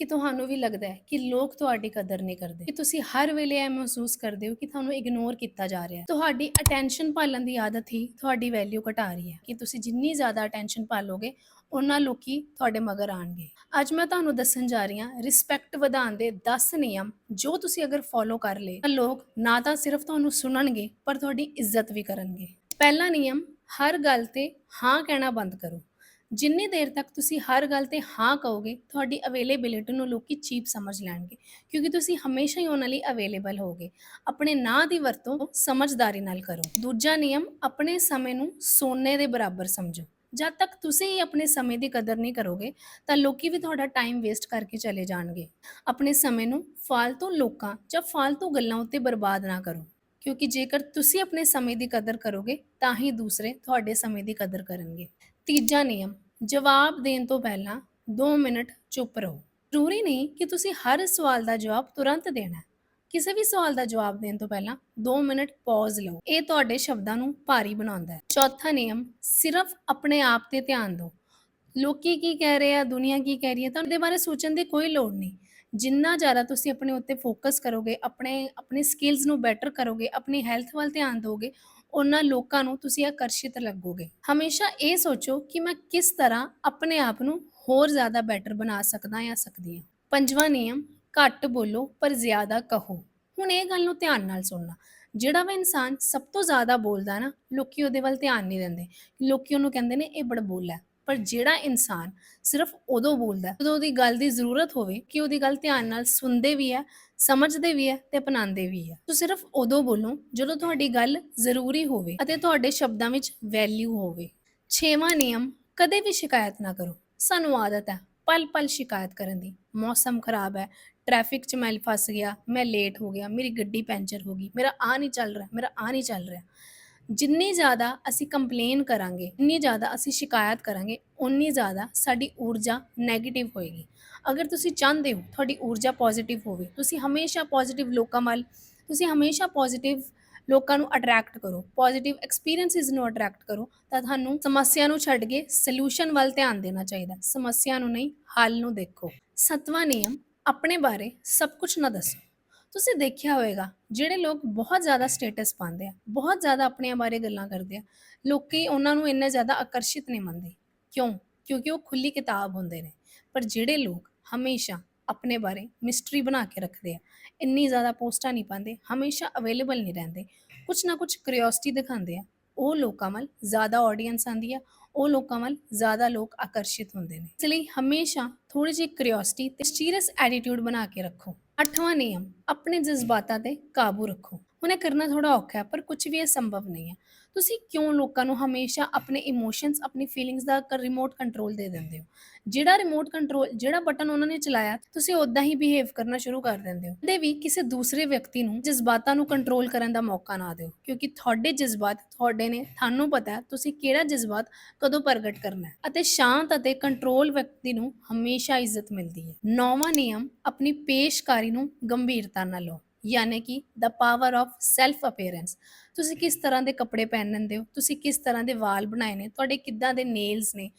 ਕਿ ਤੁਹਾਨੂੰ ਵੀ ਲੱਗਦਾ ਹੈ ਕਿ ਲੋਕ ਤੁਹਾਡੀ ਕਦਰ ਨਹੀਂ ਕਰਦੇ, ਕਿ ਤੁਸੀਂ ਹਰ ਵੇਲੇ ਇਹ ਮਹਿਸੂਸ ਕਰਦੇ ਹੋ ਕਿ ਤੁਹਾਨੂੰ ਇਗਨੋਰ ਕੀਤਾ ਜਾ ਰਿਹਾ ਹੈ। ਤੁਹਾਡੀ ਅਟੈਂਸ਼ਨ ਭਾਲਣ ਦੀ ਆਦਤ ਹੀ ਤੁਹਾਡੀ ਵੈਲਿਊ ਘਟਾ ਰਹੀ ਹੈ ਕਿ ਤੁਸੀਂ ਜਿੰਨੀ ਜ਼ਿਆਦਾ ਅਟੈਂਸ਼ਨ ਭਾਲੋਗੇ ਉਹਨਾਂ ਲੋਕੀ ਤੁਹਾਡੇ ਮਗਰ ਆਣਗੇ ਅੱਜ ਮੈਂ ਤੁਹਾਨੂੰ ਦੱਸਣ ਜਾ ਰਹੀ ਹਾਂ ਰਿਸਪੈਕਟ ਵਧਾਉਣ ਦੇ 10 ਨਿਯਮ ਜੋ ਤੁਸੀਂ ਅਗਰ ਫੋਲੋ ਕਰ ਲਏ, ਤਾਂ ਲੋਕ ਨਾ ਤਾਂ ਸਿਰਫ ਤੁਹਾਨੂੰ ਸੁਣਨਗੇ, ਪਰ ਤੁਹਾਡੀ ਇੱਜ਼ਤ ਵੀ ਕਰਨਗੇ। ਪਹਿਲਾ ਨਿਯਮ, ਹਰ ਗੱਲ ਤੇ ਹਾਂ ਕਹਿਣਾ ਬੰਦ ਕਰੋ। ਜਿੰਨੀ ਦੇਰ ਤੱਕ ਤੁਸੀਂ ਹਰ ਗੱਲ ਤੇ ਹਾਂ ਕਹੋਗੇ, ਤੁਹਾਡੀ ਅਵੇਲੇਬਿਲਿਟੀ ਨੂੰ ਲੋਕੀ ਚੀਪ ਸਮਝ ਲੈਣਗੇ, ਕਿਉਂਕਿ ਤੁਸੀਂ ਹਮੇਸ਼ਾ ਹੀ ਉਹਨਾਂ ਲਈ ਅਵੇਲੇਬਲ ਹੋਗੇ। ਆਪਣੇ ਨਾਂ ਦੀ ਵਰਤੋਂ ਸਮਝਦਾਰੀ ਨਾਲ ਕਰੋ। ਦੂਜਾ ਨਿਯਮ, ਆਪਣੇ ਸਮੇਂ ਨੂੰ ਸੋਨੇ ਦੇ ਬਰਾਬਰ ਸਮਝੋ। ਜਦ ਤੱਕ ਤੁਸੀਂ ਹੀ ਆਪਣੇ ਸਮੇਂ ਦੀ ਕਦਰ ਨਹੀਂ ਕਰੋਗੇ, ਤਾਂ ਲੋਕੀ ਵੀ ਤੁਹਾਡਾ ਟਾਈਮ ਵੇਸਟ ਕਰਕੇ ਚਲੇ ਜਾਣਗੇ। ਆਪਣੇ ਸਮੇਂ ਨੂੰ ਫਾਲਤੂ ਲੋਕਾਂ ਜਾਂ ਫਾਲਤੂ ਗੱਲਾਂ ਉੱਤੇ ਬਰਬਾਦ ਨਾ ਕਰੋ, ਕਿਉਂਕਿ ਜੇਕਰ ਤੁਸੀਂ ਆਪਣੇ ਸਮੇਂ ਦੀ ਕਦਰ ਕਰੋਗੇ, ਤਾਂ ਹੀ ਦੂਸਰੇ ਤੁਹਾਡੇ ਸਮੇਂ ਦੀ ਕਦਰ ਕਰਨਗੇ। ਤੀਜਾ ਨਿਯਮ ਜਵਾਬ ਦੇਣ ਤੋਂ ਪਹਿਲਾਂ 2 ਮਿੰਟ ਚੁੱਪ ਰਹੋ। ਜ਼ਰੂਰੀ ਨਹੀਂ ਕਿ ਤੁਸੀਂ ਹਰ ਸਵਾਲ ਦਾ ਜਵਾਬ ਤੁਰੰਤ ਦੇਣਾ ਕਿਸੇ ਵੀ ਸਵਾਲ ਦਾ ਜਵਾਬ ਦੇਣ ਤੋਂ ਪਹਿਲਾਂ 2 ਮਿੰਟ ਪੌਜ਼ ਲਓ। ਇਹ ਤੁਹਾਡੇ ਸ਼ਬਦਾਂ ਨੂੰ ਭਾਰੀ ਬਣਾਉਂਦਾ ਹੈ। ਚੌਥਾ ਨਿਯਮ, ਸਿਰਫ ਆਪਣੇ ਆਪ ਤੇ ਧਿਆਨ ਦਿਓ। ਲੋਕੀ ਕੀ ਕਹਿ ਰਹੇ ਆ, ਦੁਨੀਆ ਕੀ ਕਹਿ ਰਹੀ ਹੈ, ਤਾਂ ਉਹਦੇ ਬਾਰੇ ਸੋਚਣ ਦੀ ਕੋਈ ਲੋੜ ਨਹੀਂ। ਜਿੰਨਾ ਜ਼ਿਆਦਾ ਤੁਸੀਂ ਆਪਣੇ ਉੱਤੇ ਫੋਕਸ ਕਰੋਗੇ, ਆਪਣੇ ਆਪਣੇ ਸਕਿੱਲਸ ਨੂੰ ਬੈਟਰ ਕਰੋਗੇ, ਆਪਣੀ ਹੈਲਥ ਵੱਲ ਧਿਆਨ ਦਿਓਗੇ ਉਹਨਾਂ ਲੋਕਾਂ ਨੂੰ ਤੁਸੀਂ ਆਕਰਸ਼ਿਤ ਲੱਗੋਗੇ। ਹਮੇਸ਼ਾ ਇਹ ਸੋਚੋ ਕਿ ਮੈਂ ਕਿਸ ਤਰ੍ਹਾਂ ਆਪਣੇ ਆਪ ਨੂੰ ਹੋਰ ਜ਼ਿਆਦਾ ਬੈਟਰ ਬਣਾ ਸਕਦਾ ਜਾਂ ਸਕਦੀ ਹਾਂ। ਪੰਜਵਾਂ ਨਿਯਮ, ਘੱਟ ਬੋਲੋ ਪਰ ਜ਼ਿਆਦਾ ਕਹੋ। ਹੁਣ ਇਹ ਗੱਲ ਨੂੰ ਧਿਆਨ ਨਾਲ ਸੁਣਨਾ। ਜਿਹੜਾ ਵੀ ਇਨਸਾਨ ਸਭ ਤੋਂ ਜ਼ਿਆਦਾ ਬੋਲਦਾ ਨਾ, ਲੋਕੀ ਉਹਦੇ ਵੱਲ ਧਿਆਨ ਨਹੀਂ ਦਿੰਦੇ। ਲੋਕੀ ਉਹਨੂੰ ਕਹਿੰਦੇ ਨੇ, ਇਹ ਬੜਬੋਲਾ ਪਰ ਜਿਹੜਾ ਇਨਸਾਨ ਸਿਰਫ ਉਦੋਂ ਬੋਲਦਾ ਜਦੋਂ ਉਹਦੀ ਗੱਲ ਦੀ ਜ਼ਰੂਰਤ ਹੋਵੇ ਕਿ ਉਹਦੀ ਗੱਲ ਧਿਆਨ ਨਾਲ ਸੁਣਦੇ ਵੀ ਹੈ, ਸਮਝਦੇ ਵੀ ਹੈ ਤੇ ਅਪਣਾਉਂਦੇ ਵੀ ਹੈ। ਤੁਸੀਂ ਸਿਰਫ ਉਦੋਂ ਬੋਲੋ ਜਦੋਂ ਤੁਹਾਡੀ ਗੱਲ ਜ਼ਰੂਰੀ ਹੋਵੇ ਅਤੇ ਤੁਹਾਡੇ ਸ਼ਬਦਾਂ ਵਿੱਚ ਵੈਲਿਊ ਹੋਵੇ। ਛੇਵਾਂ ਨਿਯਮ, ਕਦੇ ਵੀ ਸ਼ਿਕਾਇਤ ਨਾ ਕਰੋ। ਸਾਨੂੰ ਆਦਤ ਹੈ ਪਲ ਪਲ ਸ਼ਿਕਾਇਤ ਕਰਨ ਦੀ। ਮੌਸਮ ਖਰਾਬ ਹੈ ਟ੍ਰੈਫਿਕ 'ਚ ਮੈਂ ਫਸ ਗਿਆ, ਮੈਂ ਲੇਟ ਹੋ ਗਿਆ, ਮੇਰੀ ਗੱਡੀ ਪੈਂਚਰ ਹੋ ਗਈ, ਮੇਰਾ ਆ ਨਹੀਂ ਚੱਲ ਰਿਹਾ, ਮੇਰਾ ਆ ਨਹੀਂ ਚੱਲ ਰਿਹਾ। ਜਿੰਨੀ ਜ਼ਿਆਦਾ ਅਸੀਂ ਕੰਪਲੇਨ ਕਰਾਂਗੇ ਇੰਨੀ ਜ਼ਿਆਦਾ ਅਸੀਂ ਸ਼ਿਕਾਇਤ ਕਰਾਂਗੇ ਉਨੀ ਜ਼ਿਆਦਾ ਸਾਡੀ ਊਰਜਾ 네ਗੇਟਿਵ ਹੋਏਗੀ। ਅਗਰ ਤੁਸੀਂ ਚਾਹੁੰਦੇ ਹੋ ਤੁਹਾਡੀ ਊਰਜਾ ਪੋਜ਼ਿਟਿਵ ਹੋਵੇ, ਤੁਸੀਂ ਹਮੇਸ਼ਾ ਪੋਜ਼ਿਟਿਵ ਲੋਕਾਂ ਵੱਲ, ਤੁਸੀਂ ਹਮੇਸ਼ਾ ਪੋਜ਼ਿਟਿਵ ਲੋਕਾਂ ਨੂੰ ਅਟਰੈਕਟ ਕਰੋ ਪੋਜ਼ਿਟਿਵ ਐਕਸਪੀਰੀਐਂਸਿਸ ਨੂੰ ਅਟਰੈਕਟ ਕਰੋ, ਤਾਂ ਤੁਹਾਨੂੰ ਸਮੱਸਿਆ ਨੂੰ ਛੱਡ ਕੇ ਸੋਲੂਸ਼ਨ ਵੱਲ ਧਿਆਨ ਦੇਣਾ ਚਾਹੀਦਾ। ਸਮੱਸਿਆ ਨੂੰ ਨਹੀਂ, ਹੱਲ ਨੂੰ ਦੇਖੋ। ਸੱਤਵਾਂ ਨਿਯਮ, ਆਪਣੇ ਬਾਰੇ ਸਭ ਕੁਝ ਨਾ ਦੱਸੋ। ਤੁਸੀਂ ਦੇਖਿਆ ਹੋਵੇਗਾ, ਜਿਹੜੇ ਲੋਕ ਬਹੁਤ ਜ਼ਿਆਦਾ ਸਟੇਟਸ ਪਾਉਂਦੇ ਆ, ਬਹੁਤ ਜ਼ਿਆਦਾ ਆਪਣੇ ਬਾਰੇ ਗੱਲਾਂ ਕਰਦੇ ਆ, ਲੋਕੀ ਉਹਨਾਂ ਨੂੰ ਇੰਨਾ ਜ਼ਿਆਦਾ ਆਕਰਸ਼ਿਤ ਨਹੀਂ ਮੰਨਦੇ। ਕਿਉਂ? ਕਿਉਂਕਿ ਉਹ ਖੁੱਲੀ ਕਿਤਾਬ ਹੁੰਦੇ ਨੇ। ਪਰ ਜਿਹੜੇ ਲੋਕ ਹਮੇਸ਼ਾ ਆਪਣੇ ਬਾਰੇ ਮਿਸਟਰੀ ਬਣਾ ਕੇ ਰੱਖਦੇ ਆ, ਇੰਨੀ ਜ਼ਿਆਦਾ ਪੋਸਟਾਂ ਨਹੀਂ ਪਾਉਂਦੇ, ਹਮੇਸ਼ਾ ਅਵੇਲੇਬਲ ਨਹੀਂ ਰਹਿੰਦੇ ਕੁਝ ਨਾ ਕੁਝ ਕਿਉਰਿਓਸਿਟੀ ਦਿਖਾਉਂਦੇ ਆ, ਉਹ ਲੋਕਾਂ ਵੱਲ ਜ਼ਿਆਦਾ ਆਡੀਅנס ਆਂਦੀ ਆ, ਉਹ ਲੋਕਾਂ ਵੱਲ ਜ਼ਿਆਦਾ ਲੋਕ ਆਕਰਸ਼ਿਤ ਹੁੰਦੇ ਨੇ। ਇਸ ਲਈ ਹਮੇਸ਼ਾ ਥੋੜੀ ਜਿਹੀ ਕਿਉਰਿਓਸਿਟੀ ਤੇ ਸੀਰੀਅਸ ਐਟੀਟਿਊਡ ਬਣਾ ਕੇ ਰੱਖੋ। ਅੱਠਵਾਂ ਨਿਯਮ ਆਪਣੇ ਜਜ਼ਬਾਤਾਂ ਤੇ ਕਾਬੂ ਰੱਖੋ। ਹੁਣ ਇਹ ਕਰਨਾ ਥੋੜਾ ਔਖਾ ਹੈ ਪਰ ਕੁਝ ਵੀ ਇਹ ਸੰਭਵ ਨਹੀਂ ਹੈ ਤੁਸੀਂ ਕਿਉਂ ਲੋਕਾਂ ਨੂੰ ਹਮੇਸ਼ਾ ਆਪਣੇ ਇਮੋਸ਼ਨਸ ਆਪਣੀ ਫੀਲਿੰਗਸ ਦਾ ਰਿਮੋਟ ਕੰਟਰੋਲ ਦੇ ਦਿੰਦੇ ਹੋ ਜਿਹੜਾ ਰਿਮੋਟ ਕੰਟਰੋਲ ਜਿਹੜਾ ਬਟਨ ਉਹਨਾਂ ਨੇ ਚਲਾਇਆ ਤੁਸੀਂ ਉਦਾਂ ਹੀ ਬਿਹੇਵ ਕਰਨਾ ਸ਼ੁਰੂ ਕਰ ਦਿੰਦੇ ਹੋ ਕਦੇ ਵੀ ਕਿਸੇ ਦੂਸਰੇ ਵਿਅਕਤੀ ਨੂੰ ਜਜ਼ਬਾਤਾਂ ਨੂੰ ਕੰਟਰੋਲ ਕਰਨ ਦਾ ਮੌਕਾ ਨਾ ਦਿਓ ਕਿਉਂਕਿ ਤੁਹਾਡੇ ਜਜ਼ਬਾਤ ਤੁਹਾਡੇ ਨੇ ਤੁਹਾਨੂੰ ਪਤਾ ਹੈ ਤੁਸੀਂ ਕਿਹੜਾ ਜਜ਼ਬਾਤ ਕਦੋਂ ਪ੍ਰਗਟ ਕਰਨਾ ਹੈ ਅਤੇ ਸ਼ਾਂਤ ਅਤੇ ਕੰਟਰੋਲ ਵਿਅਕਤੀ ਨੂੰ ਹਮੇਸ਼ਾ ਇੱਜ਼ਤ ਮਿਲਦੀ ਹੈ ਨੌਵਾਂ ਨਿਯਮ ਆਪਣੀ ਪੇਸ਼ਕਾਰੀ ਨੂੰ ਗੰਭੀਰਤਾ ਨਾਲ ਲਓ ਯਾਨੀ ਕਿ ਦਾ ਪਾਵਰ ਆਫ ਸੈਲਫ ਅਪੀਅਰੈਂਸ ਤੁਸੀਂ ਕਿਸ ਤਰ੍ਹਾਂ ਦੇ ਕੱਪੜੇ ਪਹਿਨਦੇ ਹੋ? ਤੁਸੀਂ ਕਿਸ ਤਰ੍ਹਾਂ ਦੇ ਵਾਲ ਬਣਾਏ ਨੇ? ਤੁਹਾਡੇ ਕਿੱਦਾਂ ਦੇ ਨੇਲਸ ਨੇ?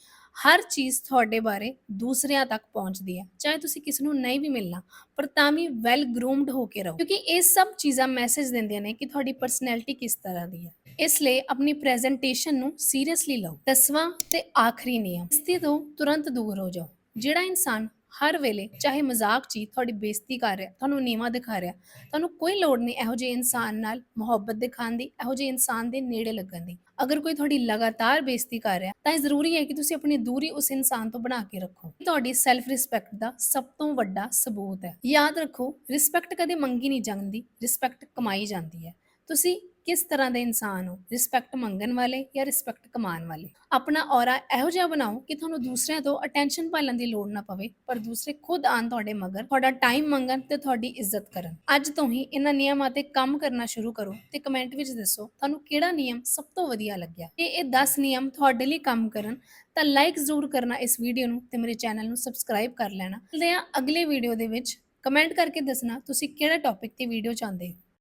ਹਰ ਚੀਜ਼ ਤੁਹਾਡੇ ਬਾਰੇ ਦੂਸਰਿਆਂ ਤੱਕ ਪਹੁੰਚਦੀ ਹੈ। ਚਾਹੇ ਤੁਸੀਂ ਕਿਸ ਨੂੰ ਨਹੀਂ ਵੀ ਮਿਲਣਾ, ਪਰ ਤਾਂ ਵੀ ਵੈਲ ਗਰੂਮਡ ਹੋ ਕੇ ਰਹੋ। ਕਿਉਂਕਿ ਇਹ ਸਭ ਚੀਜ਼ਾਂ ਮੈਸੇਜ ਦਿੰਦੀਆਂ ਨੇ ਕਿ ਤੁਹਾਡੀ ਪਰਸਨੈਲਿਟੀ ਕਿਸ ਤਰ੍ਹਾਂ ਦੀ ਹੈ। ਇਸ ਲਈ ਆਪਣੀ ਪ੍ਰੈਜੈਂਟੇਸ਼ਨ ਨੂੰ ਸੀਰੀਅਸਲੀ ਲਓ। ਦਸਵਾਂ ਤੇ ਆਖਰੀ ਨਿਯਮ, ਇਸ ਤੋਂ ਤੁਰੰਤ ਦੂਰ ਹੋ ਜਾਓ। ਜਿਹੜਾ ਇਨਸਾਨ ਹਰ ਵੇਲੇ, ਚਾਹੇ ਮਜ਼ਾਕ 'ਚ ਹੀ ਤੁਹਾਡੀ ਬੇਇੱਜ਼ਤੀ ਕਰ ਰਿਹਾ, ਤੁਹਾਨੂੰ ਨੀਵਾ ਦਿਖਾ ਰਿਹਾ, ਤੁਹਾਨੂੰ ਕੋਈ ਲੋੜ ਨਹੀਂ ਇਹੋ ਜਿਹੇ ਇਨਸਾਨ ਨਾਲ ਮੁਹੱਬਤ ਦਿਖਾਉਣ ਦੀ, ਇਹੋ ਜਿਹੇ ਇਨਸਾਨ ਦੇ ਨੇੜੇ ਲੱਗਣ ਦੀ। ਅਗਰ ਕੋਈ ਤੁਹਾਡੀ ਲਗਾਤਾਰ ਬੇਇੱਜ਼ਤੀ ਕਰ ਰਿਹਾ, ਤਾਂ ਇਹ ਜ਼ਰੂਰੀ ਹੈ ਕਿ ਤੁਸੀਂ ਆਪਣੀ ਦੂਰੀ ਉਸ ਇਨਸਾਨ ਤੋਂ ਬਣਾ ਕੇ ਰੱਖੋ। ਇਹ ਤੁਹਾਡੀ ਸੈਲਫ ਰਿਸਪੈਕਟ ਦਾ ਸਭ ਤੋਂ ਵੱਡਾ ਸਬੂਤ ਹੈ। ਯਾਦ ਰੱਖੋ ਰਿਸਪੈਕਟ ਕਦੇ ਮੰਗੀ ਨਹੀਂ ਜਾਂਦੀ ਰਿਸਪੈਕਟ ਕਮਾਈ ਜਾਂਦੀ ਹੈ। ਤੁਸੀਂ ਕਿਸ ਤਰ੍ਹਾਂ ਦੇ ਇਨਸਾਨ ਹੋ? ਰਿਸਪੈਕਟ ਮੰਗਣ ਵਾਲੇ ਜਾਂ ਰਿਸਪੈਕਟ ਕਮਾਉਣ ਵਾਲੇ? ਆਪਣਾ ਔਰਾ ਇਹੋ ਜਿਹਾ ਬਣਾਓ ਕਿ ਤੁਹਾਨੂੰ ਦੂਸਰਿਆਂ ਤੋਂ ਅਟੈਂਸ਼ਨ ਭਾਲਣ ਦੀ ਲੋੜ ਨਾ ਪਵੇ, ਪਰ ਦੂਸਰੇ ਖੁਦ ਆਣ ਤੁਹਾਡੇ ਮਗਰ, ਤੁਹਾਡਾ ਟਾਈਮ ਮੰਗਣ ਤੇ ਤੁਹਾਡੀ ਇੱਜ਼ਤ ਕਰਨ। ਅੱਜ ਤੋਂ ਹੀ ਇਹਨਾਂ ਨਿਯਮਾਂ ਤੇ ਕੰਮ ਕਰਨਾ ਸ਼ੁਰੂ ਕਰੋ ਤੇ ਕਮੈਂਟ ਵਿੱਚ ਦੱਸੋ ਤੁਹਾਨੂੰ ਕਿਹੜਾ ਨਿਯਮ ਸਭ ਤੋਂ ਵਧੀਆ ਲੱਗਿਆ? ਜੇ ਇਹ 10 ਨਿਯਮ ਤੁਹਾਡੇ ਲਈ ਕੰਮ ਕਰਨ, ਤਾਂ ਲਾਈਕ ਜ਼ਰੂਰ ਕਰਨਾ ਇਸ ਵੀਡੀਓ ਨੂੰ ਤੇ ਮੇਰੇ ਚੈਨਲ ਨੂੰ ਸਬਸਕ੍ਰਾਈਬ ਕਰ ਲੈਣਾ। ਮਿਲਦੇ ਹਾਂ ਅਗਲੇ ਵੀਡੀਓ ਦੇ ਵਿੱਚ। ਕਮੈਂਟ ਕਰਕੇ ਦੱਸਣਾ ਤੁਸੀਂ ਕਿਹੜਾ ਟੌਪਿਕ ਤੇ ਵੀਡੀਓ ਚਾਹੁੰਦੇ ਹੋ।